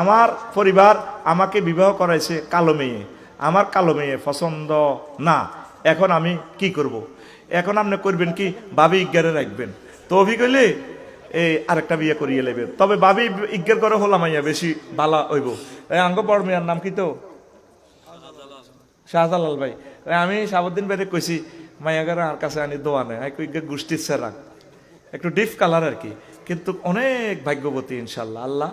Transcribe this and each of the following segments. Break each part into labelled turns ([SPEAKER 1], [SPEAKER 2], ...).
[SPEAKER 1] আমার পরিবার আমাকে বিবাহ করাইছে কালো মেয়ে। আমার কালো মেয়ে পছন্দ না। এখন আমি কি করব। এখন আপনি করবেন কি? বাবি ইজ্ঞারে রাখবেন। তো অভি কইলে এই আরেকটা বিয়ে করিয়ে নেবেন। তবে বাবি ইজ্ঞার করে হলাম আইয়া বেশি বালা হইব। এই আঙ্গ বড় মেয়ার নাম কি তো? শাহজালাল ভাই। আমি সাবুদ্দিন ভাইরে কইছি মাইয়াগার আর কাছে আনি দোয়া নেই। গোষ্ঠীর সেরাক। একটু ডিপ কালার আর কি। কিন্তু অনেক ভাগ্যবতী ইনশাল্লাহ। আল্লাহ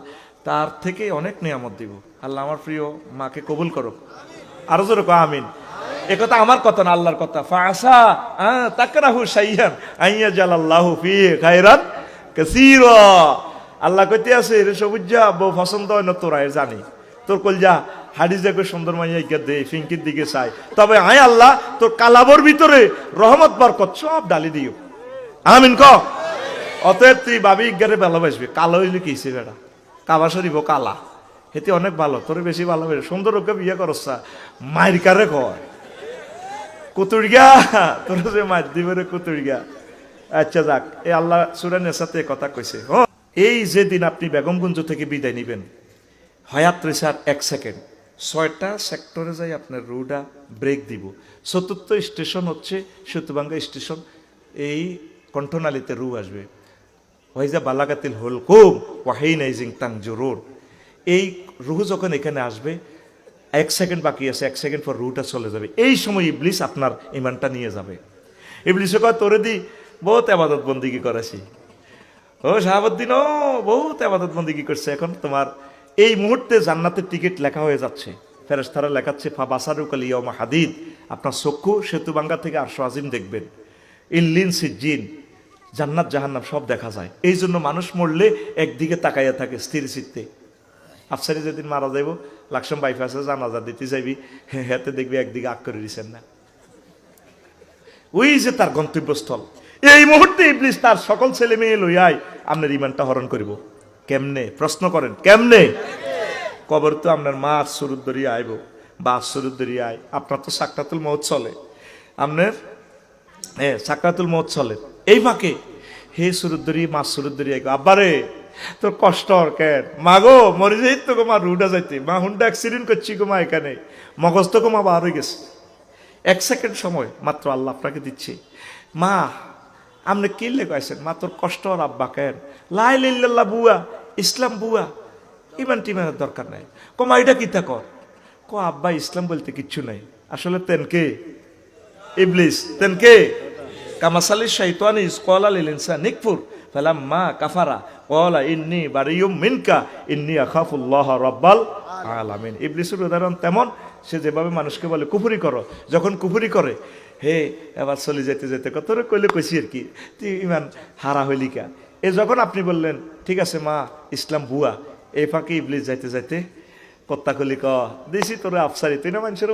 [SPEAKER 1] তার থেকে অনেক নিয়ামত দিব। আল্লাহ আমার প্রিয় মাকে কবুল করো আরও জোরে আমিন। এ কথা আমার কথা না, আল্লাহর কথা। ফাসা হ্যাঁ তাকরাহু শাইয়ান আইয়া জালাল্লাহু ফি খায়রান কাসীরা। আল্লাহ কইতে আছে রে সবুজা বউ পছন্দ হয় না তোরা জানি। তোর কলজা হাডিস দেখবে সুন্দর মাইয়া ইকা দে, ফিঙ্কির দিকে চাই। তবে আয় আল্লাহ, তোর কালাবর ভিতরে রহমত, বরকত সব ডালি দিও। আমিন ক? অতএব তুই বাবি ইজ্ঞারে ভালোবাসবি। কালো হইলে কি বেটা? কাবা শরীফ ও কালা। হেতে অনেক ভালো, তোর বেশি ভালোবাসে সুন্দর ওকে বিয়ে করছা মায়ের কারে কয়? কুতুড়িয়া? তোর যে মার দিবে কুতুড়িয়া। আচ্ছা যাক, এ আল্লাহ সুরানের সাথে কথা কইছে। হ, এই যে দিন আপনি বেগমগঞ্জ থেকে বিদায় নিবেন হয়াত রেসার এক সেকেন্ড। ছয়টা সেক্টরে যাই আপনার রুডা ব্রেক দিব। চতুর্থ স্টেশন হচ্ছে সেতুবাঙ্গা স্টেশন। এই কণ্ঠনালীতে রু আসবে। ওয়াইজা বালাগাতিল হোল কুম ওয়াহিনাইজিং তাং জরুর এই রুহু যখন এখানে আসবে, এক সেকেন্ড বাকি আছে, এক সেকেন্ড পর রুটা চলে যাবে। এই সময় ইবলিস আপনার ইমানটা নিয়ে যাবে। ইবলিস কয়, তোরে দি বহুত আবাদত বন্দিগি করেছি। ও শাহাবুদ্দিন, ও বহুত আবাদত বন্দিগি করছে। এখন তোমার এই মুহূর্তে জান্নাতের টিকিট লেখা হয়ে যাচ্ছে। ফেরেস্তারা লেখাচ্ছে, ফা বাসারুকাল ইয়মা হাদিদ। আপনার চক্ষু সেতুবাঙ্গা থেকে আরশো আজিম দেখবেন। ইল্লিন সিজিন জান্নাত, জাহান্নাম সব দেখা যায়। এই জন্য মানুষ মরলে একদিকে তাকাইয়া থাকে স্থির চিত্তে। আফসারি যেদিন মারা যাইব, লাকসম বাইফাসে জানাজা দিতে যাইবি হেতে দেখবি একদিকে আগ করে দিছেন না। ওই যে তার গন্তব্যস্থল। এই মুহূর্তে ইবলিস তার সকল ছেলে মেয়ে লইয়াই আপনার ইমানটা হরণ করিব। কেমনে? প্রশ্ন করেন, কেমনে? কবর তো আপনার মা সুরুদ্দরি আইব, বা সুরুদ্দরি আয়। আপনার তো সাকরাতুল মহৎ চলে। আপনার হ্যাঁ সাকরাতুল চলে। এই ফাঁকে হে সুরুদ্দরি, মা সুরুদ্দরি আব্বারে, তোর কষ্ট কেন? মাগো মরে যাই তো গো, মা রুডা যাইতে। মা হুন্ডা অ্যাক্সিডেন্ট করছি গো মা এখানে। মগজ তো গো মা বার হয়ে গেছে। এক সেকেন্ড সময় মাত্র আল্লাহ আপনাকে দিচ্ছে। মা, আপনি কি লেগাইছেন মা, তোর কষ্ট আর আব্বা কেন? লাই লিল্লাল্লাহ বুয়া, ইসলাম বুয়া। ইমান টিমানের দরকার নাই। কমা এটা কিতা কর? ক আব্বা ইসলাম বলতে কিচ্ছু নাই। আসলে তেনকে? ইবলিস, তেনকে? কামাসালি শাইতানি স্কলা লিলিনসা নিকফুর ফালাম মা কাফারা কলা ইন্নি বারিয়ুম মিনকা, ইন্নি আখাফুল্লাহ রব্বাল আলামিন। ইবলিসের উদাহরণ তেমন, সে যেভাবে মানুষকে বলে, কুফুরি করো। যখন কুফুরি করে, হে, এবার চলে যেতে যেতে কত কইলে কইছি আর কি তুই ইমান হারা হইলি কা? এ যখন আপনি বললেন, ঠিক আছে মা, ইসলাম বুয়া এই ফাঁকে ইবলিস যাইতে যাইতে কত্তা কলি ক দিছি তোরে আফসারি, তুই না মানুষের